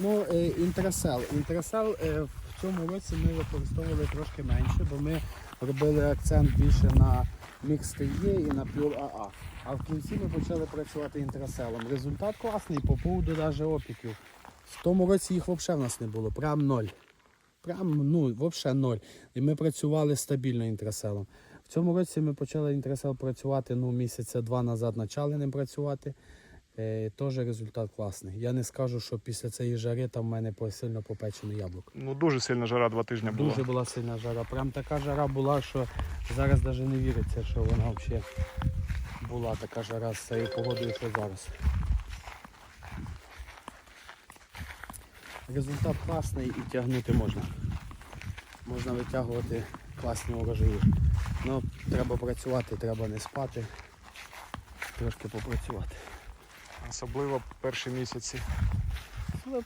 Ну, е, інтересел. Інтересел е, в цьому році ми використовували трошки менше, бо ми робили акцент більше на мікс є і на пюр АА. А в кінці ми почали працювати інтереселом. Результат класний по поводу навіть опіків. В тому році їх взагалі в нас не було, прям ноль. Прям ну, взагалі ноль. І ми працювали стабільно інтереселом. В цьому році ми почали інтересел працювати ну, місяця два назад почали ним працювати. Е, теж результат класний. Я не скажу, що після цієї жари там в мене сильно попечено яблуко. Ну дуже сильна жара два тижні була. Дуже була сильна жара. Прям така жара була, що зараз навіть не віриться, що вона взагалі була така жара з цією погодою, що зараз. Результат класний і тягнути можна. Можна витягувати класні урожаї. Ну, треба працювати, треба не спати. Трошки попрацювати. Особливо перші місяці. Ну,